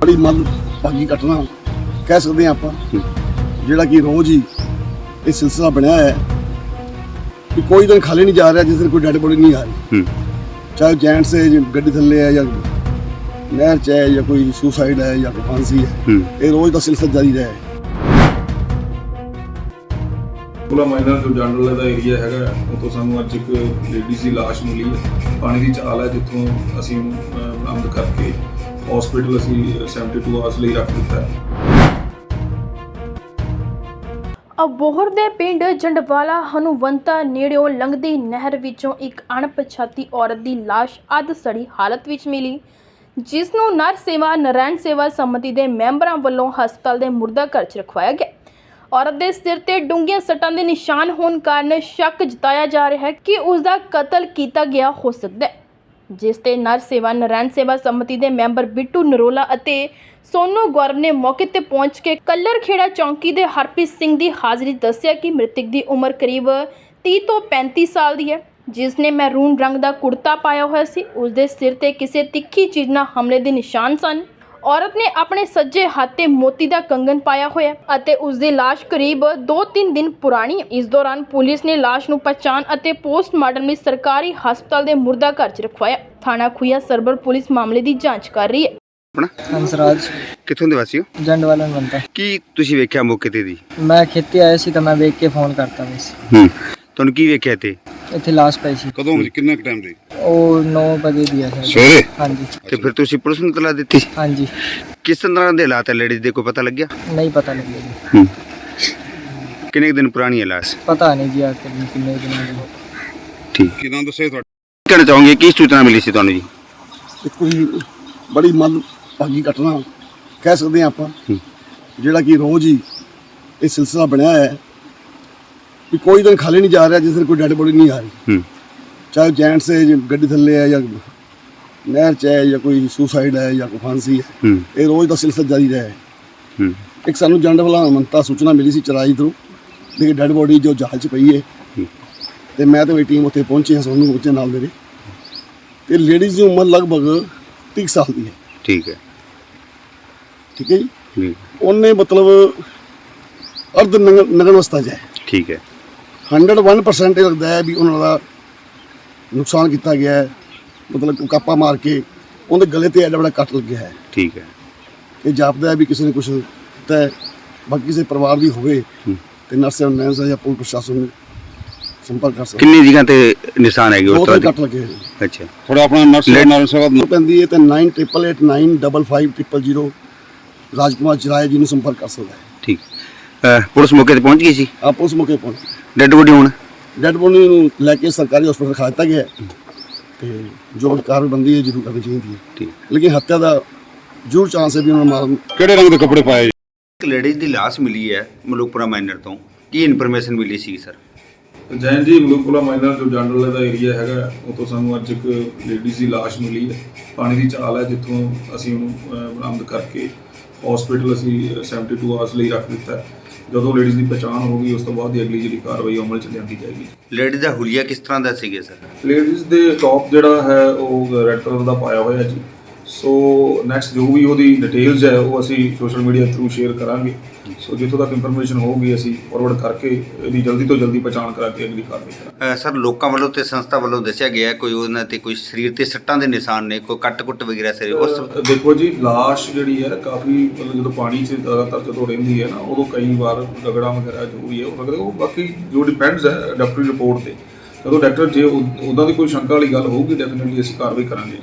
ਬੜੀ ਮਨ ਭਾਗੀ ਘਟਨਾ ਕਹਿ ਸਕਦੇ ਹਾਂ ਆਪਾਂ ਜਿਹੜਾ ਕਿ ਰੋਜ਼ ਹੀ ਇਹ ਸਿਲਸਿਲਾ ਬਣਿਆ ਹੈ ਕਿ ਕੋਈ ਦਿਨ ਖਾਲੀ ਨਹੀਂ ਜਾ ਰਿਹਾ ਜਿਸ ਦਿਨ ਕੋਈ ਡੈਡ ਬੋਡੀ ਨਹੀਂ ਆ ਰਹੀ। ਹੂੰ। ਚਾਹੇ ਜੈਂਟਸ ਹੈ ਜਾਂ ਗੱਡੀ ਥੱਲੇ ਹੈ ਜਾਂ ਨਹਿਰ 'ਚ ਹੈ ਜਾਂ ਕੋਈ ਸੁਸਾਈਡ ਹੈ ਜਾਂ ਕੋਈ ਫਾਂਸੀ ਹੈ ਇਹ ਰੋਜ਼ ਦਾ ਸਿਲਸਿਲਾ ਜਾਰੀ ਰਿਹਾ ਹੈ। ਕੋਲਾ ਮਾਈਨਰ ਜੋ ਜੰਡਲ ਦਾ ਏਰੀਆ ਹੈਗਾ ਉਤੋਂ ਸਾਨੂੰ ਅੱਜ ਇੱਕ ਲੇਡੀਜ਼ ਦੀ ਲਾਸ਼ ਮਿਲੀ ਹੈ। ਪਾਣੀ ਦੀ ਚਾਲ ਹੈ ਜਿੱਥੋਂ ਅਸੀਂ ਬਰਾਮਦ ਕਰਕੇ ਹਸਪੀਟਲ ਅਸੀਂ 72 ਆਵਰਸ ਲਈ ਰੱਖ ਦਿੱਤਾ ਹੈ। ਅਬੋਹਰ ਦੇ ਪਿੰਡ ਜੰਡਵਾਲਾ ਹਨੂਵੰਤਾ ਨੇੜਿਓਂ ਲੰਘਦੀ ਨਹਿਰ ਵਿੱਚੋਂ ਇੱਕ ਅਣਪਛਾਤੀ ਔਰਤ ਦੀ ਲਾਸ਼ ਅੱਧ ਸੜੀ ਹਾਲਤ ਵਿੱਚ ਮਿਲੀ, ਜਿਸ ਨੂੰ ਨਰ ਸੇਵਾ, ਨਰੈਣ ਸੇਵਾ ਸੰਮਤੀ ਦੇ ਮੈਂਬਰਾਂ ਵੱਲੋਂ ਹਸਪਤਾਲ ਦੇ ਮੁਰਦਾ ਘਰ 'ਚ ਰਖਵਾਇਆ ਗਿਆ। ਔਰਤ ਦੇ ਸਿਰ ਤੇ ਡੂੰਘੀਆਂ ਸੱਟਾਂ ਦੇ ਨਿਸ਼ਾਨ ਹੋਣ ਕਾਰਨ ਸ਼ੱਕ ਜਤਾਇਆ ਜਾ ਰਿਹਾ ਹੈ ਕਿ ਉਸ ਦਾ ਕਤਲ ਕੀਤਾ ਗਿਆ ਹੋ ਸਕਦਾ ਹੈ। ਜਿਸ ਤੇ ਨਰ ਸੇਵਾ, ਨਰੈਣ ਸੇਵਾ ਸੰਮਤੀ ਦੇ ਮੈਂਬਰ ਬਿੱਟੂ ਨਰੋਲਾ ਅਤੇ ਸੋਨੂ ਗੌਰਵ ਨੇ ਮੌਕੇ ਤੇ ਪਹੁੰਚ ਕੇ ਕੱਲਰਖੇੜਾ ਚੌਂਕੀ ਦੇ ਹਰਪ੍ਰੀਤ ਸਿੰਘ ਦੀ ਹਾਜ਼ਰੀ ਦੱਸਿਆ ਕਿ ਮ੍ਰਿਤਕ ਦੀ ਉਮਰ ਕਰੀਬ 30 ਤੋਂ 35 ਸਾਲ ਦੀ ਹੈ। ਜਿਸ ਨੇ ਮੈਰੂਨ ਰੰਗ ਦਾ ਕੁੜਤਾ ਪਾਇਆ ਹੋਇਆ ਸੀ ਉਸ ਦੇ ਸਿਰ ਤੇ ਕਿਸੇ ਤਿੱਖੀ ਚੀਜ਼ ਨਾਲ ਹਮਲੇ ਦੇ ਨਿਸ਼ਾਨ ਸਨ। ਔਰਤ ਨੇ ਆਪਣੇ ਸੱਜੇ ਹੱਥ ਤੇ ਮੋਤੀ ਦਾ ਕੰਗਨ ਪਾਇਆ ਹੋਇਆ ਅਤੇ ਉਸ ਦੀ ਲਾਸ਼ ਕਰੀਬ 2-3 ਦਿਨ ਪੁਰਾਣੀ ਇਸ ਦੌਰਾਨ ਪੁਲਿਸ ਨੇ ਲਾਸ਼ ਨੂੰ ਪਛਾਣ ਅਤੇ ਪੋਸਟਮਾਰਟਮ ਲਈ ਸਰਕਾਰੀ ਹਸਪਤਾਲ ਦੇ ਮੁਰਦਾ ਘਰ 'ਚ ਰਖਵਾਇਆ। ਥਾਣਾ ਖੁਈਆ ਸਰਬਰ ਪੁਲਿਸ ਮਾਮਲੇ ਦੀ ਜਾਂਚ ਕਰ ਰਹੀ ਹੈ। ਆਪਣਾ? ਹੰਸਰਾਜ। ਕਿੱਥੋਂ ਦੇ ਵਾਸੀ ਹੋ? ਜੰਡ ਵਾਲਾ ਨੂੰ ਬੰਦਾ ਕੀ ਤੁਸੀਂ ਵੇਖਿਆ ਮੌਕੇ ਤੇ ਦੀ? ਮੈਂ ਖੇਤੀ ਆਇਆ ਸੀ ਤਾਂ ਮੈਂ ਵੇਖ ਕੇ ਫੋਨ ਕਰਤਾ ਬਸ ਹੂੰ। ਤੁਹਾਨੂੰ ਕੀ ਵੇਖਿਆ ਤੇ ਇੱਥੇ ਲਾਸ਼ ਪਈ ਸੀ। ਕਦੋਂ ਵਜੇ ਕਿੰਨਾ ਕੁ ਟਾਈਮ ਦੇ? ਉਹ 9 ਵਜੇ ਦੀ ਹੈ ਸਰ। ਸਵੇਰੇ? ਹਾਂਜੀ। ਤੇ ਫਿਰ ਤੁਸੀਂ ਪੁਲਿਸ ਨੂੰ ਤਲਾ ਦਿੱਤੀ? ਹਾਂਜੀ। ਕਿਸ ਤਰ੍ਹਾਂ ਦੇ ਹਾਲਾਤ ਹੈ ਲੇਡੀਜ਼ ਦੇ? ਕੋਈ ਪਤਾ ਲੱਗਿਆ? ਨਹੀਂ ਪਤਾ ਲੱਗਿਆ ਜੀ। ਹੂੰ। ਕਿੰਨੇ ਕੁ ਦਿਨ ਪੁਰਾਣੀ ਹੈ ਲਾਸ਼? ਪਤਾ ਨਹੀਂ ਜੀ ਆ ਕਿੰਨੇ ਕਿੰਨੇ ਦਿਨਾਂ ਦੀ। ਠੀਕ। ਕਿਦਾਂ ਦੱਸੇ ਤੁਹਾਡੇ? ਕਹਿਣਾ ਚਾਹੋਗੇ ਕੀ ਸੂਚਨਾ ਮਿਲੀ ਸੀ ਤੁਹਾਨੂੰ ਜੀ? ਜੀ ਬੜੀ ਮਨ ਭਾਗੀ ਘਟਨਾ ਕਹਿ ਸਕਦੇ ਹਾਂ ਆਪਾਂ। ਹੂੰ। ਜਿਹੜਾ ਕਿ ਰੋਜ਼ ਹੀ ਇਹ ਸਿਲਸਿਲਾ ਬਣਿਆ ਹੈ। ਕਿ ਕੋਈ ਦਿਨ ਖਾਲੀ ਨਹੀਂ ਜਾ ਰਿਹਾ ਜਿਸ ਦਿਨ ਕੋਈ ਡੈਡ ਬੋਡੀ ਨਹੀਂ ਆ ਰਹੀ। ਹੂੰ। ਚਾਹੇ ਜੈਂਟਸ ਹੈ ਜਾਂ ਗੱਡੀ ਥੱਲੇ ਹੈ ਜਾਂ ਨਹਿਰ 'ਚ ਹੈ ਜਾਂ ਕੋਈ ਸੁਸਾਈਡ ਹੈ ਜਾਂ ਕੋਈ ਫਾਂਸੀ ਹੈ। ਇਹ ਰੋਜ਼ ਦਾ ਸਿਲਸਿਲਾ ਜਾਰੀ ਰਿਹਾ ਹੈ। ਹੂੰ। ਇੱਕ ਸਾਨੂੰ ਜੰਡ ਵਾਲਾ ਮੰਤਾ ਸੂਚਨਾ ਮਿਲੀ ਸੀ ਚਰਾਈ ਤੋਂ ਕਿ ਡੈਡ ਬੋਡੀ ਜੋ ਜਹਾਜ਼ 'ਚ ਪਈ ਹੈ। ਤੇ ਮੈਂ ਤੇ ਮੇਰੀ ਟੀਮ ਉੱਥੇ ਪਹੁੰਚੀ ਹਾਂ ਸੋਨੂੰ ਉੱਚੇ ਨਾਲ ਮੇਰੇ। ਤੇ ਲੇਡੀਜ਼ ਦੀ ਉਮਰ ਲਗਭਗ 30 ਸਾਲ ਦੀ ਹੈ। ਠੀਕ ਹੈ। ਠੀਕ ਹੈ ਜੀ? ਉਹਨੇ ਮਤਲਬ ਅਰਧ ਨਗ- ਨਗਨ ਅਵਸਥਾ 'ਚ ਹੈ। ਠੀਕ ਹੈ। 101% ਇਹ ਲੱਗਦਾ ਹੈ ਵੀ ਉਹਨਾਂ ਦਾ ਨੁਕਸਾਨ ਕੀਤਾ ਗਿਆ ਹੈ। ਮਤਲਬ ਕਾਪਾ ਮਾਰ ਕੇ ਉਹਦੇ ਗਲੇ ਤੇ ਐਡਾ ਬੜਾ ਕੱਟ ਲੱਗਿਆ ਹੈ। ਠੀਕ ਹੈ। ਇਹ ਜਾਪਦਾ ਹੈ ਵੀ ਕਿਸੇ ਨੇ ਕੁਝ ਕੀਤਾ ਹੈ। ਬਾਕੀ ਕਿਸੇ ਪਰਿਵਾਰ ਦੀ ਹੋਵੇ। ਤੇ ਨਰਸ ਨੈਂਸ ਜਾਂ ਪੁਲਿਸ ਪ੍ਰਸ਼ਾਸਨ ਨੂੰ ਸੰਪਰਕ ਕਰ ਸਕਦੇ ਕਿੰਨੀ ਜਗ੍ਹਾ ਤੇ ਨਿਸ਼ਾਨ ਹੈਗੇ ਉਸ ਬਹੁਤ ਤੋਂ ਹੀ ਕੱਟ ਲੱਗੇ ਹੋਏ ਅੱਛਾ। ਥੋੜਾ ਆਪਣਾ ਨਰਸ ਸੇਵਾ ਉਹ ਪੈਂਦੀ ਹੈ ਤੇ 9889555000 ਰਾਜਕੁਮਾਰ ਚਰਾਏ ਜੀ ਨੂੰ ਸੰਪਰਕ ਕਰ ਸਕਦਾ ਹੈ। ਠੀਕ। ਅਹ, ਪੁਲਿਸ ਮੌਕੇ ਤੇ ਪਹੁੰਚ ਗਈ ਸੀ? ਆਪ ਉਸ ਮੌਕੇ ਪਹੁੰਚ ਡੈਡ ਬੋਡੀ ਹੁਣ? ਡੈਡ ਬੋਡੀ ਨੂੰ ਲੈ ਕੇ ਸਰਕਾਰੀ ਹਸਪਤਾਲ ਰਖਾ ਦਿੱਤਾ ਗਿਆ ਹੈ। ਤੇ ਜੋ ਕਾਰਵਾਈ ਹੈ ਜ਼ਰੂਰ ਕਰਨੀ ਚਾਹੀਦੀ ਹੈ। ਠੀਕ। ਲੇਕਿਨ ਹੱਤਿਆ ਦਾ ਜ਼ਰੂਰ ਚਾਂਸ ਹੈ ਵੀ ਉਹਨਾਂ ਨੂੰ ਮਾਰਨ। ਕਿਹੜੇ ਰੰਗ ਦੇ ਕੱਪੜੇ ਪਾਏ? ਜੀ? ਇੱਕ ਲੇਡੀਜ਼ ਦੀ ਲਾਸ਼ ਮਿਲੀ ਹੈ ਮਲੂਕਪੁਰਾ ਮਾਈਨਰ ਤੋਂ। ਕੀ ਇਨਫੋਰਮੇਸ਼ਨ ਮਿਲੀ ਸੀ ਸਰ ਜੈਨ ਜੀ ਮਲੂਕੋਲਾ ਮਾਈਨਰ ਜੋ ਜੰਡਲ ਦਾ ਏਰੀਆ ਹੈਗਾ ਉਤੋਂ ਸਾਨੂੰ ਅੱਜ ਇੱਕ ਲੇਡੀਜ਼ ਦੀ ਲਾਸ਼ ਮਿਲੀ ਹੈ। ਪਾਣੀ ਦੀ ਚਾਲ ਹੈ ਜਿੱਥੋਂ ਅਸੀਂ ਉਹਨੂੰ ਅਹ, ਬਰਾਮਦ ਕਰਕੇ ਹਸਪੀਟਲ ਅਸੀਂ 72 ਆਵਰਸ ਲਈ ਰੱਖ ਦਿੱਤਾ ਹੈ। ਜਦੋਂ ਲੇਡੀਜ਼ ਦੀ ਪਛਾਣ ਹੋ ਗਈ ਉਸ ਤੋਂ ਬਾਅਦ ਹੀ ਅਗਲੀ ਜਿਹੜੀ ਕਾਰਵਾਈ ਅਮਲ ਚ ਲਿਆਂਦੀ ਜਾਏਗੀ। ਲੇਡੀਜ਼ ਦਾ ਹੁਲੀਆ ਕਿਸ ਤਰ੍ਹਾਂ ਦਾ ਸੀਗੇ ਸਰ? ਲੇਡੀਜ਼ ਦੇ ਟੌਪ ਜਿਹੜਾ ਹੈ ਉਹ ਰੈੱਡ ਕਲਰ ਦਾ ਪਾਇਆ ਹੋਇਆ ਜੀ। ਸੋ ਨੈਕਸਟ ਜੋ ਵੀ ਉਹਦੀ ਡਿਟੇਲਸ ਹੈ ਉਹ ਅਸੀਂ ਸੋਸ਼ਲ ਮੀਡੀਆ ਥਰੂ ਸ਼ੇਅਰ ਕਰਾਂਗੇ। ਸੋ ਜਿੱਥੋਂ ਤੱਕ ਇਨਫੋਰਮੇਸ਼ਨ ਹੋਊਗੀ ਅਸੀਂ ਫਾਰਵਰਡ ਕਰਕੇ ਇਹਦੀ ਜਲਦੀ ਤੋਂ ਜਲਦੀ ਪਛਾਣ ਕਰਾ ਕੇ ਅਗਲੀ ਕਾਰਵਾਈ ਕਰਾਂਗੇ। ਸਰ ਲੋਕਾਂ ਵੱਲੋਂ ਤੇ ਸੰਸਥਾ ਵੱਲੋਂ ਦੱਸਿਆ ਗਿਆ ਕੋਈ ਉਹਨਾਂ ਤੇ ਕੋਈ ਸਰੀਰ ਤੇ ਸੱਟਾਂ ਦੇ ਨਿਸ਼ਾਨ ਨੇ ਕੋਈ ਕੱਟ-ਕੁੱਟ ਵਗੈਰਾ ਸਰ ਉਸ ਦੇਖੋ ਜੀ ਲਾਸ਼ ਜਿਹੜੀ ਹੈ ਕਾਫੀ ਮਤਲਬ ਜਦੋਂ ਪਾਣੀ 'ਚ ਜ਼ਿਆਦਾਤਰ ਜਦੋਂ ਰਹਿੰਦੀ ਹੈ ਨਾ ਉਦੋਂ ਕਈ ਵਾਰ ਰਗੜਾ ਵਗੈਰਾ ਜੋ ਵੀ ਹੈ ਉਹ ਲੱਗਦਾ ਉਹ ਬਾਕੀ ਜੋ ਡਿਪੈਂਡਸ ਹੈ ਡਾਕਟਰੀ ਰਿਪੋਰਟ ਤੇ। ਜਦੋਂ ਡਾਕਟਰ ਜੇ ਉਹਦਾ ਦੀ ਕੋਈ ਸ਼ੰਕਾ ਵਾਲੀ ਗੱਲ ਹੋਊਗੀ ਡੈਫੀਨਿਟਲੀ ਅਸੀਂ ਕਾਰਵਾਈ ਕਰਾਂਗੇ।